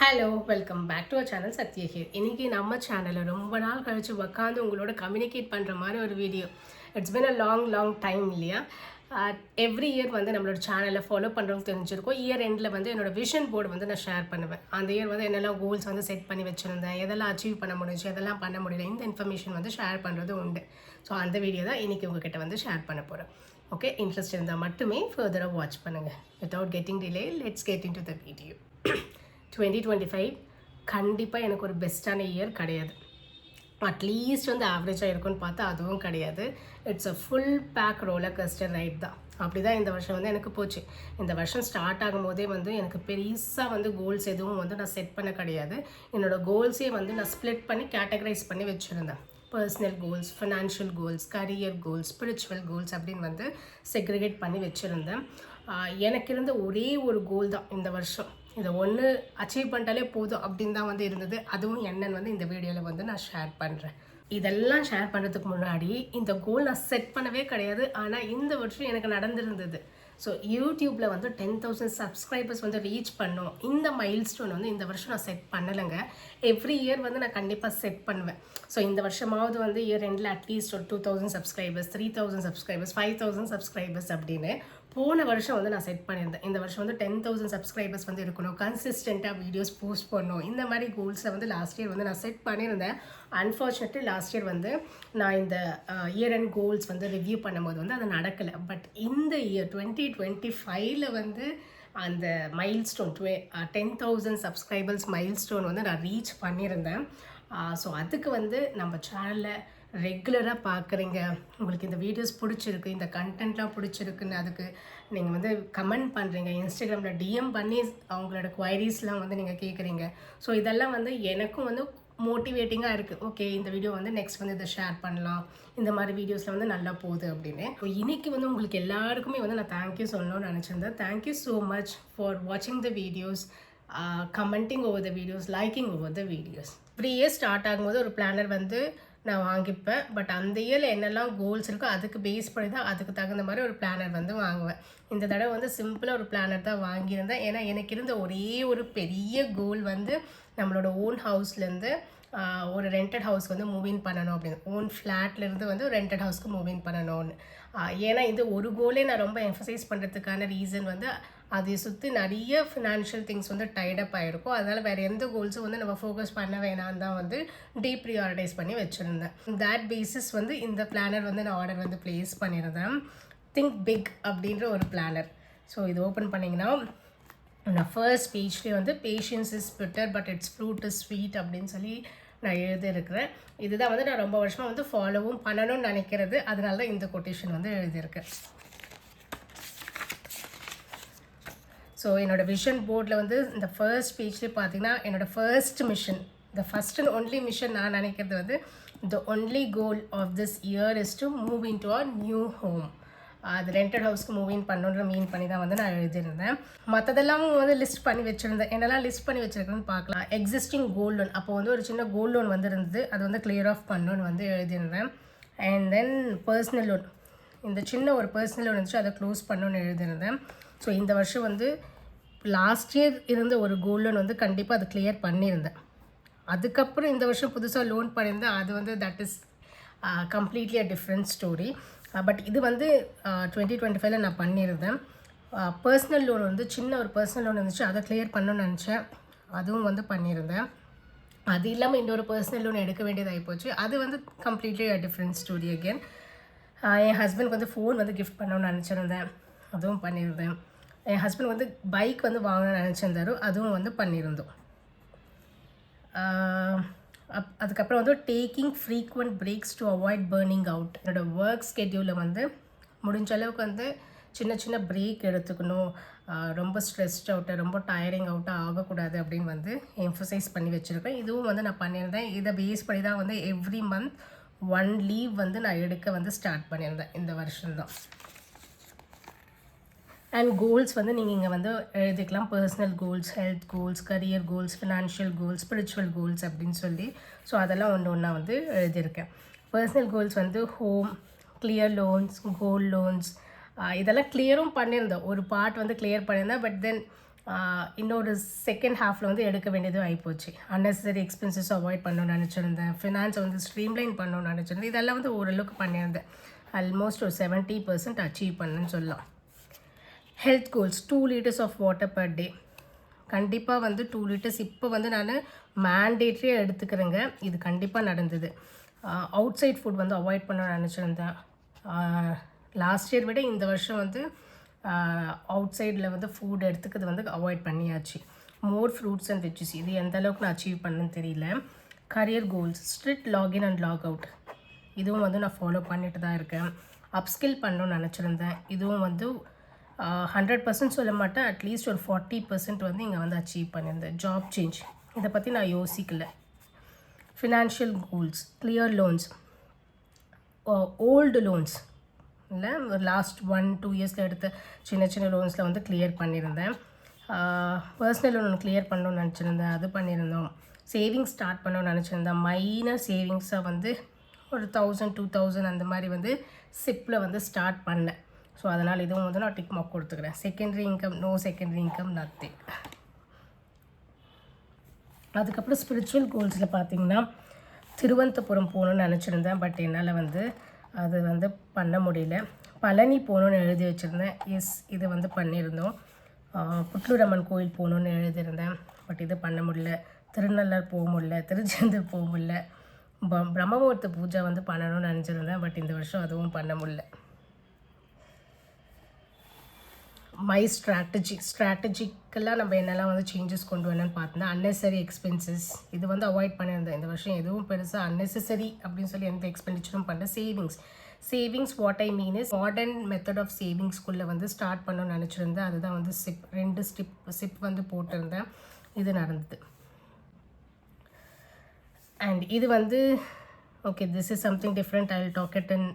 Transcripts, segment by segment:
Hello welcome back to our channel Sathya here இன்னைக்கு நம்ம சேனலில் ரொம்ப நாள் கழித்து உட்காந்து உங்களோட கம்யூனிகேட் பண்ணுற மாதிரி ஒரு video it's been a long long time இல்லையா? Uh, எவ்ரி இயர் வந்து நம்மளோட சேனலை ஃபாலோ பண்ணுறவங்க தெரிஞ்சிருக்கும். இயர் எண்டில் வந்து என்னோடய விஷன் போர்டு வந்து நான் ஷேர் பண்ணுவேன். அந்த இயர் வந்து என்னெல்லாம் கோல்ஸ் வந்து செட் பண்ணி வச்சுருந்தேன் எதெல்லாம் அச்சீவ் பண்ண முடிஞ்சு எதெல்லாம் பண்ண முடியல இந்த இன்ஃபர்மேஷன் வந்து ஷேர் பண்ணுறது உண்டு. ஸோ அந்த வீடியோ தான் இன்றைக்கி உங்ககிட்ட வந்து ஷேர் பண்ண போகிறேன் ஓகே இன்ட்ரெஸ்ட் இருந்தால் மட்டுமே ஃபர்தராக வாட்ச் பண்ணுங்கள் without getting delay let's get into the video twenty twenty five கண்டிப்பாக எனக்கு ஒரு பெஸ்ட்டான இயர் கிடையாது. அட்லீஸ்ட் வந்து ஆவரேஜாக இருக்கும்னு பார்த்தா அதுவும் கிடையாது. It's a full back roller coaster ride தான். அப்படி தான் இந்த வருஷம் வந்து எனக்கு போச்சு. இந்த வருஷம் ஸ்டார்ட் ஆகும்போதே வந்து எனக்கு பெருசாக வந்து கோல்ஸ் எதுவும் வந்து நான் செட் பண்ண கிடையாது. என்னோடய கோல்ஸே வந்து நான் ஸ்ப்ளிட் பண்ணி கேட்டகரைஸ் பண்ணி வச்சுருந்தேன். Personal goals financial goals career goals spiritual goals அப்படின்னு வந்து செக்ரிகேட் பண்ணி வச்சுருந்தேன். எனக்கு இருந்த ஒரே ஒரு கோல் தான் இந்த வருஷம். இதை ஒன்று அச்சீவ் பண்ணிட்டாலே போதும் அப்படின்னு தான் வந்து இருந்தது. அதுவும் என்னன்னு வந்து இந்த வீடியோவில் வந்து நான் ஷேர் பண்ணுறேன் இதெல்லாம் ஷேர் பண்ணுறதுக்கு முன்னாடி இந்த கோல் நான் செட் பண்ணவே கிடையாது. ஆனால் இந்த வருஷம் எனக்கு நடந்திருந்தது. ஸோ யூடியூப்பில் வந்து டென் தௌசண்ட் சப்ஸ்கிரைபர்ஸ் வந்து ரீச் பண்ணோம். இந்த மைல் ஸ்டோன் வந்து இந்த வருஷம் நான் செட் பண்ணலைங்க. எவ்ரி இயர் வந்து நான் கண்டிப்பாக செட் பண்ணுவேன். ஸோ இந்த வருஷமாவது வந்து இயர் ரெண்டில் அட்லீஸ்ட் ஒரு two thousand subscribers three thousand subscribers five thousand subscribers அப்படின்னு போன வருஷம் வந்து நான் செட் பண்ணியிருந்தேன். இந்த வருஷம் வந்து டென் தௌசண்ட் சப்ஸ்கிரைபர்ஸ் வந்து இருக்கணும். கன்சிஸ்டண்ட்டாக வீடியோஸ் போஸ்ட் பண்ணணும். இந்த மாதிரி கோல்ஸை வந்து லாஸ்ட் இயர் வந்து நான் செட் பண்ணியிருந்தேன். அன்ஃபார்ச்சுனேட்லி லாஸ்ட் இயர் வந்து நான் இந்த இயர் அண்ட் கோல்ஸ் வந்து ரிவ்யூ பண்ணும்போது வந்து அது நடக்கலை. பட் இந்த இயர் டுவெண்ட்டி டுவெண்ட்டி ஃபைவ்ல வந்து அந்த மைல் ஸ்டோன் டுவே ten thousand subscribers milestone வந்து நான் ரீச் பண்ணியிருந்தேன். ஸோ அதுக்கு வந்து நம்ம சேனலில் ரெகுலராக பார்க்குறீங்க உங்களுக்கு இந்த வீடியோஸ் பிடிச்சிருக்கு இந்த கண்டென்ட்லாம் பிடிச்சிருக்குன்னு அதுக்கு நீங்கள் வந்து கமெண்ட் பண்ணுறீங்க இன்ஸ்டாகிராமில் டிஎம் பண்ணி அவங்களோட குவைரிஸ்லாம் வந்து நீங்கள் கேட்குறீங்க ஸோ இதெல்லாம் வந்து எனக்கும் வந்து மோட்டிவேட்டிங்காக இருக்குது ஓகே இந்த வீடியோ வந்து நெக்ஸ்ட் வந்து இதை ஷேர் பண்ணலாம். இந்த மாதிரி வீடியோஸில் வந்து நல்லா போகுது அப்படின்னு. ஸோ வந்து உங்களுக்கு எல்லாருக்குமே வந்து நான் தேங்க்யூ சொல்லணும்னு நினச்சிருந்தேன். Thank you so much for வாட்சிங் the videos commenting over the videos liking over the videos three years start ஆகும்போது ஒரு பிளானர் வந்து நான் வாங்கிப்பேன். பட் அந்த இயரில் என்னெல்லாம் கோல்ஸ் இருக்கோ அதுக்கு பேஸ் பண்ணி தான் அதுக்கு தகுந்த மாதிரி ஒரு பிளானர் வந்து வாங்குவேன். இந்த தடவை வந்து சிம்பிளாக ஒரு பிளானர் தான் வாங்கியிருந்தேன். ஏன்னா எனக்கு இருந்த ஒரே ஒரு பெரிய கோல் வந்து நம்மளோட ஓன் ஹவுஸ்லேருந்து ஒரு ரெண்டட் ஹவுஸ்க்கு வந்து மூவ் இன் பண்ணணும் அப்படின்னு. ஓன் ஃப்ளாட்லேருந்து வந்து ரெண்டட் ஹவுஸ்க்கு மூவ் இன் பண்ணணும்னு. ஏன்னா இது ஒரு கோலே நான் ரொம்ப எம்ஃபசைஸ் பண்ணுறதுக்கான ரீசன் வந்து அதை சுற்றி நிறைய ஃபினான்ஷியல் திங்ஸ் வந்து டைடப் ஆகிருக்கும் அதனால் வேறு எந்த கோல்ஸும் வந்து நம்ம ஃபோக்கஸ் பண்ண வேணான்னு தான் வந்து டீப் ப்ரியாரிட்டைஸ் பண்ணி வச்சுருந்தேன். தேட் பேசிஸ் வந்து இந்த பிளானர் வந்து நான் ஆர்டர் வந்து ப்ளேஸ் பண்ணியிருந்தேன் திங்க் பிக் அப்படின்ற ஒரு பிளானர் ஸோ இது ஓப்பன் பண்ணிங்கன்னா நான் ஃபர்ஸ்ட் பேஜ்லேயே வந்து patience is bitter but its fruit is sweet அப்படின்னு சொல்லி நான் எழுதியிருக்கிறேன். இதுதான் வந்து நான் ரொம்ப வருஷமாக வந்து ஃபாலோவும் பண்ணணும்னு நினைக்கிறது. அதனால தான் இந்த கொட்டேஷன் வந்து எழுதியிருக்கேன். ஸோ என்னோட விஷன் போர்டில் வந்து இந்த ஃபர்ஸ்ட் பேஜ்லேயே பார்த்தீங்கன்னா என்னோடய first mission the first and only mission நான் நினைக்கிறது வந்து the only goal of this year is to move in to a new home அது ரெண்டட் ஹவுஸ்க்கு மூவ் இன் பண்ணுன்ற மீன் பண்ணி தான் வந்து நான் எழுதியிருந்தேன். மற்றதெல்லாம் வந்து லிஸ்ட் பண்ணி வச்சுருந்தேன். என்னெல்லாம் லிஸ்ட் பண்ணி வச்சுருக்கேன்னு பார்க்கலாம். எக்ஸிஸ்டிங் கோல்ட் லோன் அப்போ வந்து ஒரு சின்ன கோல்ட் லோன் வந்து இருந்தது அது வந்து கிளியர் ஆஃப் பண்ணணும்னு வந்து எழுதியிருந்தேன். அண்ட் தென் பர்சனல் லோன் இந்த சின்ன ஒரு பர்சனல் லோன் இருந்துச்சு. அதை க்ளோஸ் பண்ணணும்னு எழுதியிருந்தேன். ஸோ இந்த வருஷம் வந்து லாஸ்ட் இயர் இருந்த ஒரு கோல்ட் லோன் வந்து கண்டிப்பாக அது கிளியர் பண்ணியிருந்தேன். அதுக்கப்புறம் இந்த வருஷம் புதுசாக லோன் பண்ணியிருந்தேன். அது வந்து that is completely a different story but இது வந்து டுவெண்ட்டி டுவெண்ட்டி ஃபைவ்ல நான் பண்ணியிருந்தேன். Uh, பர்சனல் லோன் வந்து சின்ன ஒரு பர்சனல் லோன் இருந்துச்சு. அதை கிளியர் பண்ணணும்னு நினச்சேன். அதுவும் வந்து பண்ணியிருந்தேன். அது இல்லாமல் இன்னொரு பர்சனல் லோன் எடுக்க வேண்டியதாகி போச்சு. அது வந்து completely a different story again என் ஹஸ்பண்ட்க்கு வந்து ஃபோன் வந்து கிஃப்ட் பண்ணணும்னு நினச்சிருந்தேன். அதுவும் பண்ணியிருந்தேன். என் ஹஸ்பண்ட் வந்து பைக் வந்து வாங்கணும்னு நினச்சிருந்தாரு. அதுவும் வந்து பண்ணியிருந்தோம். அப் அதுக்கப்புறம் வந்து taking frequent breaks to avoid burning out என்னோடய ஒர்க் ஸ்கெட்யூலில் வந்து முடிஞ்ச அளவுக்கு வந்து சின்ன சின்ன பிரேக் எடுத்துக்கணும். ரொம்ப ஸ்ட்ரெஸ்ட் அவுட்டு ரொம்ப டயரிங் அவுட்டாக ஆகக்கூடாது அப்படின்னு வந்து எம்ஃபசைஸ் பண்ணி வச்சுருக்கேன். இதுவும் வந்து நான் பண்ணியிருந்தேன். இதை பேஸ் பண்ணி தான் வந்து எவ்ரி மந்த் ஒன் லீவ் வந்து நான் எடுக்க வந்து ஸ்டார்ட் பண்ணியிருந்தேன். இந்த வருஷம்தான். அண்ட் கோல்ஸ் வந்து நீங்கள் இங்கே வந்து எழுதிக்கலாம். Personal goals health goals career goals financial goals spiritual goals அப்படின்னு சொல்லி. ஸோ அதெல்லாம் ஒன்று ஒன்றா வந்து எழுதியிருக்கேன். பர்சனல் கோல்ஸ் வந்து home clear loans gold loans இதெல்லாம் கிளியரும் பண்ணியிருந்தோம். ஒரு பார்ட் வந்து கிளியர் பண்ணியிருந்தேன். பட் தென் இன்னொரு செகண்ட் ஹாஃபில் வந்து எடுக்க வேண்டியதும் ஆகிப்போச்சு அன்னெசரி எக்ஸ்பென்சஸ் அவாய்ட் பண்ணணும்னு நினச்சிருந்தேன். ஃபினான்ஸை வந்து ஸ்ட்ரீம்லைன் பண்ணணும்னு நினச்சிருந்தேன். இதெல்லாம் வந்து ஓரளவுக்கு பண்ணியிருந்தேன். ஆல்மோஸ்ட் ஒரு செவன்ட்டி பர்சன்ட் அச்சீவ் பண்ணுன்னு சொல்லலாம். Health goals two litres of water per day கண்டிப்பாக வந்து டூ லிட்டர்ஸ் இப்போ வந்து நான் மேண்டேட்ரியாக எடுத்துக்கிறேங்க. இது கண்டிப்பாக நடந்தது. அவுட் சைட் ஃபுட் வந்து அவாய்ட் பண்ண நினச்சிருந்தேன். லாஸ்ட் இயர் விட இந்த வருஷம் வந்து அவுட் சைடில் வந்து ஃபுட் எடுத்துக்கிறது வந்து அவாய்ட் பண்ணியாச்சு. மோர் ஃப்ரூட்ஸ் அண்ட் வெஜ்ஜஸ் இது எந்த அளவுக்கு நான் அச்சீவ் பண்ணேன்னு தெரியல. Career goals strict login and log out இதுவும் வந்து நான் ஃபாலோ பண்ணிட்டு தான் இருக்கேன். அப்ஸ்கில் பண்ணணும்னு நினச்சிருந்தேன். இதுவும் வந்து ஹண்ட்ரட் பர்சன்ட் சொல்ல மாட்டேன். அட்லீஸ்ட் ஒரு ஃபார்ட்டி பர்சன்ட் வந்து இங்கே வந்து அச்சீவ் பண்ணியிருந்தேன். ஜாப் சேஞ்ச் இதை பற்றி நான் யோசிக்கல. Financial goals clear loans old loans இல்லை ஒரு லாஸ்ட் ஒன் டூ இயர்ஸில் எடுத்த சின்ன சின்ன லோன்ஸில் வந்து கிளியர் பண்ணியிருந்தேன். பர்சனல் லோன் கிளியர் பண்ணணும்னு நினச்சிருந்தேன். அது பண்ணியிருந்தோம். சேவிங்ஸ் ஸ்டார்ட் பண்ணணும்னு நினச்சிருந்தேன். மைனர் சேவிங்ஸை வந்து ஒரு தௌசண்ட் டூ தௌசண்ட் அந்த மாதிரி வந்து சிப்பில் வந்து ஸ்டார்ட் பண்ணேன். ஸோ அதனால் இதுவும் வந்து நான் டிக் மார்க் கொடுத்துக்கிறேன். Secondary income no secondary income nothing அதுக்கப்புறம் ஸ்பிரிச்சுவல் கோல்ஸில் பார்த்தீங்கன்னா திருவனந்தபுரம் போகணும்னு நினச்சிருந்தேன். பட் என்னால் வந்து அது வந்து பண்ண முடியல. பழனி போகணுன்னு எழுதி வச்சுருந்தேன். எஸ் இது வந்து பண்ணியிருந்தோம். ஆஹ் புட்லூரம்மன் கோயில் போகணுன்னு எழுதியிருந்தேன். பட் இது பண்ண முடியல. திருநள்ளார் போக முடியல. திருச்செந்தூர் போக முடியல. ப- பிரம்மமூர்த்தி பூஜை வந்து பண்ணணும்னு நினச்சிருந்தேன். பட் இந்த வருஷம் அதுவும் பண்ண முடியல. மை ஸ்ட்ராட்டஜி ஸ்ட்ராட்டஜிக்கெல்லாம் நம்ம என்னெல்லாம் வந்து சேஞ்சஸ் கொண்டு வரணும்னு பார்த்தோம்னா unnecessary எக்ஸ்பென்சஸ் இது வந்து அவாய்ட் பண்ணியிருந்தேன் இந்த வருஷம் எதுவும் பெருசாக அன்னெசரி அப்படின்னு சொல்லி எந்த எக்ஸ்பெண்டிச்சரும் பண்ணல. Savings savings what I mean is modern method of சேவிங்ஸ்குள்ளே வந்து ஸ்டார்ட் பண்ணணும்னு நினச்சிருந்தேன். அதுதான் வந்து சிப் ரெண்டு ஸ்டிப் சிப் வந்து போட்டிருந்தேன். இது நடந்தது. அண்ட் இது வந்து okay this is something different I will talk it in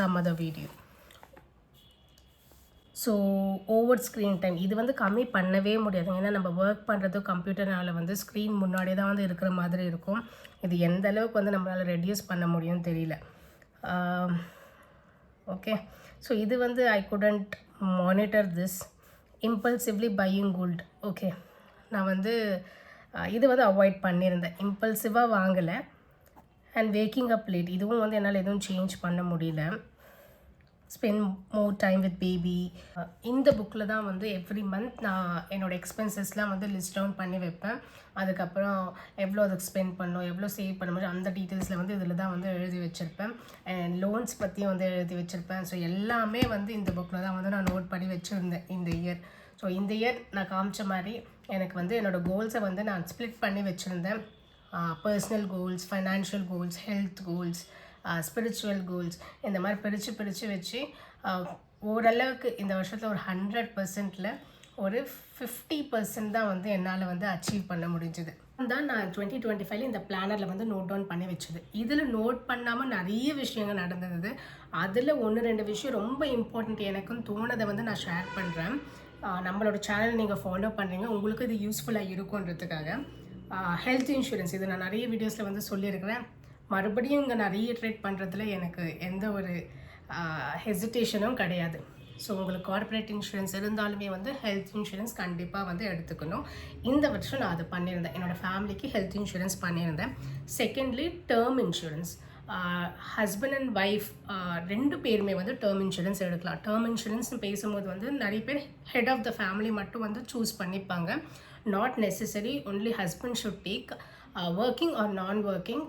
some other video so over screen time இது வந்து கம்மி பண்ணவே முடியாது. ஏன்னா நம்ம ஒர்க் பண்ணுறது கம்ப்யூட்டர்னால வந்து ஸ்க்ரீன் முன்னாடியே தான் வந்து இருக்கிற மாதிரி இருக்கும். இது எந்த அளவுக்கு வந்து நம்மளால் ரெடியூஸ் பண்ண முடியும்னு தெரியல. ஓகே ஸோ இது வந்து I couldn't monitor this impulsively buying guilt okay நான் வந்து இது வந்து அவாய்ட் பண்ணியிருந்தேன். இம்பல்சிவாக வாங்கலை. அண்ட் வேக்கிங் அப் லேட் இதுவும் வந்து என்னால் எதுவும் சேஞ்ச் பண்ண முடியல. Spend more time with baby இந்த புக்கில் தான் வந்து எவ்ரி மந்த் நான் என்னோடய எக்ஸ்பென்சஸ்லாம் வந்து லிஸ்ட் டவுன் பண்ணி வைப்பேன். அதுக்கப்புறம் எவ்வளோ அதுக்கு ஸ்பெண்ட் பண்ணணும் எவ்வளோ சேவ் பண்ண முடியும் அந்த டீட்டெயில்ஸில் வந்து இதில் தான் வந்து எழுதி வச்சுருப்பேன். அண்ட் லோன்ஸ் பற்றியும் வந்து எழுதி வச்சுருப்பேன். ஸோ எல்லாமே வந்து இந்த புக்கில் தான் வந்து நான் நோட் பண்ணி வச்சுருந்தேன் இந்த இயர் ஸோ இந்த இயர் நான் காமிச்ச மாதிரி எனக்கு வந்து என்னோடய கோல்ஸை வந்து நான் ஸ்ப்ளிட் பண்ணி வச்சுருந்தேன். Personal goals financial goals health goals spiritual goals இந்த மாதிரி பிரித்து பிரித்து வச்சு ஓரளவுக்கு இந்த வருஷத்தில் ஒரு ஹண்ட்ரட் பர்சன்ட்டில் ஒரு ஃபிஃப்டி பர்சன்ட் தான் வந்து என்னால் வந்து அச்சீவ் பண்ண முடிஞ்சுது. தான் நான் டுவெண்ட்டி டுவெண்ட்டி ஃபைவ்ல இந்த பிளானரில் வந்து நோட் டவுன் பண்ணி வச்சது. இதில் நோட் பண்ணாமல் நிறைய விஷயங்கள் நடந்தது. அதில் ஒன்று ரெண்டு விஷயம் ரொம்ப இம்பார்ட்டண்ட் எனக்கும் தோணதை வந்து நான் ஷேர் பண்ணுறேன் நம்மளோட சேனல் நீங்கள் ஃபாலோ பண்ணுறீங்க உங்களுக்கு இது யூஸ்ஃபுல்லாக இருக்குன்றதுக்காக ஹெல்த் இன்சூரன்ஸ் இது நான் நிறைய வீடியோஸில் வந்து சொல்லியிருக்கிறேன். மறுபடியும் இங்கே நான் ரீட்ரேட் பண்ணுறதுல எனக்கு எந்த ஒரு ஹெசிடேஷனும் கிடையாது. ஸோ உங்களுக்கு கார்ப்பரேட் இன்சூரன்ஸ் இருந்தாலுமே வந்து ஹெல்த் இன்சூரன்ஸ் கண்டிப்பாக வந்து எடுத்துக்கணும். இந்த வருஷம் நான் அது பண்ணியிருந்தேன். என்னோடய ஃபேமிலிக்கு ஹெல்த் இன்சூரன்ஸ் பண்ணியிருந்தேன். Secondly term insurance husband and wife ரெண்டு பேருமே வந்து டேர்ம் இன்சூரன்ஸ் எடுக்கலாம். டேர்ம் இன்சூரன்ஸ்னு பேசும்போது வந்து நிறைய பேர் ஹெட் ஆஃப் த ஃபேமிலி மட்டும் வந்து சூஸ் பண்ணிப்பாங்க. Not necessary only husband should take working or non working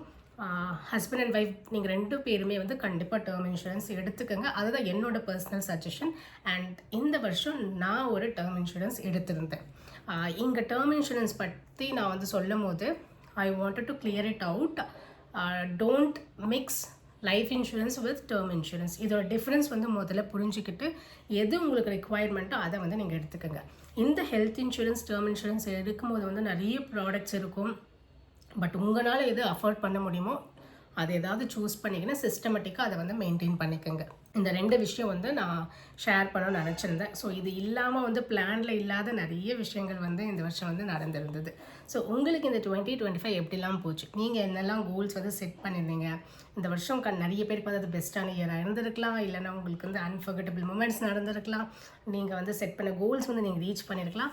husband and wife நீங்கள் ரெண்டு பேருமே வந்து கண்டிப்பாக டேர்ம் இன்சூரன்ஸ் எடுத்துக்கோங்க. அதுதான் என்னோட பர்சனல் சஜஷன் அண்ட் இந்த வருஷம் நான் ஒரு டேர்ம் இன்சூரன்ஸ் எடுத்திருந்தேன். இங்கே டேர்ம் இன்சூரன்ஸ் பற்றி நான் வந்து சொல்லும் போது I wanted to clear it out don't mix life insurance with term insurance இதோட டிஃப்ரென்ஸ் வந்து முதல்ல புரிஞ்சுக்கிட்டு எது உங்களுக்கு ரெக்குவயர்மெண்ட்டோ அதை வந்து நீங்கள் எடுத்துக்கோங்க. இந்த ஹெல்த் இன்சூரன்ஸ் டேர்ம் இன்சூரன்ஸ் எடுக்கும்போது வந்து நிறைய ப்ராடக்ட்ஸ் இருக்கும். பட் உங்களால் எது அஃபோர்ட் பண்ண முடியுமோ அதை ஏதாவது சூஸ் பண்ணிக்கின்னு சிஸ்டமேட்டிக்காக அதை வந்து மெயின்டைன் பண்ணிக்கோங்க. இந்த ரெண்டு விஷயம் வந்து நான் ஷேர் பண்ணணும்னு நினச்சிருந்தேன். ஸோ இது இல்லாமல் வந்து பிளானில் இல்லாத நிறைய விஷயங்கள் வந்து இந்த வருஷம் வந்து நடந்திருந்தது. ஸோ உங்களுக்கு இந்த டுவெண்ட்டி டுவெண்ட்டி ஃபைவ் எப்படிலாம் போச்சு? நீங்கள் என்னெல்லாம் கோல்ஸ் வந்து செட் பண்ணியிருந்தீங்க? இந்த வருஷம் க நிறைய பேருக்கு வந்து அது பெஸ்ட்டான இயராக இருந்திருக்கலாம். இல்லைனா உங்களுக்கு வந்து அன்ஃபர்கட்டபிள் மூமெண்ட்ஸ் நடந்திருக்கலாம். நீங்கள் வந்து செட் பண்ண கோல்ஸ் வந்து நீங்கள் ரீச் பண்ணியிருக்கலாம்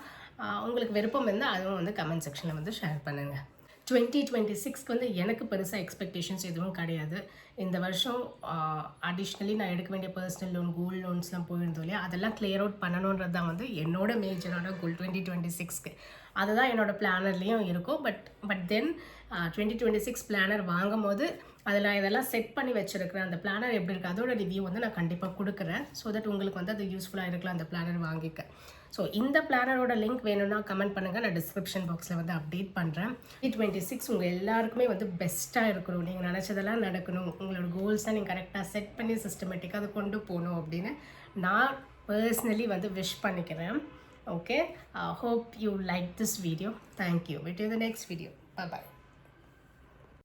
உங்களுக்கு விருப்பம் இருந்தால் அதுவும் வந்து கமெண்ட் செக்ஷனில் வந்து ஷேர் பண்ணுங்கள் டுவெண்ட்டி டுவெண்ட்டி சிக்ஸ்க்கு வந்து எனக்கு பெருசாக எக்ஸ்பெக்டேஷன்ஸ் எதுவும் கிடையாது. இந்த வருஷம் அடிஷ்னலி நான் எடுக்க வேண்டிய பர்சனல் லோன் கோல்டு லோன்ஸ்லாம் போயிருந்தோம் இல்லையா? அதெல்லாம் கிளியர் அவுட் பண்ணணுன்றது தான் வந்து என்னோட மேஜரான கோல் டுவெண்ட்டி டுவெண்ட்டி சிக்ஸ்க்கு. அதுதான் என்னோடய பிளானர்லேயும் இருக்கும். But but then twenty twenty six planner வாங்கும் போது அதில் இதெல்லாம் செட் பண்ணி வச்சுருக்கிறேன் அந்த பிளானர் எப்படி இருக்குது அதோட ரிவ்யூ வந்து நான் கண்டிப்பாக கொடுக்குறேன். ஸோ தட் உங்களுக்கு வந்து அது யூஸ்ஃபுல்லாக இருக்கலாம் அந்த பிளானர் வாங்கிக்க. ஸோ இந்த பிளானரோட லிங்க் வேணும்னா கமெண்ட் பண்ணுங்கள் நான் டிஸ்கிரிப்ஷன் பாக்ஸில் வந்து அப்டேட் பண்ணுறேன் டுவெண்ட்டி சிக்ஸ் உங்கள் எல்லாருக்குமே வந்து பெஸ்ட்டாக இருக்கணும். நீங்கள் நினச்சதெல்லாம் நடக்கணும். உங்களோட கோல்ஸை நீங்கள் கரெக்டாக செட் பண்ணி சிஸ்டமேட்டிக்காக அதை கொண்டு போகணும் அப்படின்னு நான் பர்சனலி வந்து விஷ் பண்ணிக்கிறேன். Okay hope you like this video thank you with you the next video bye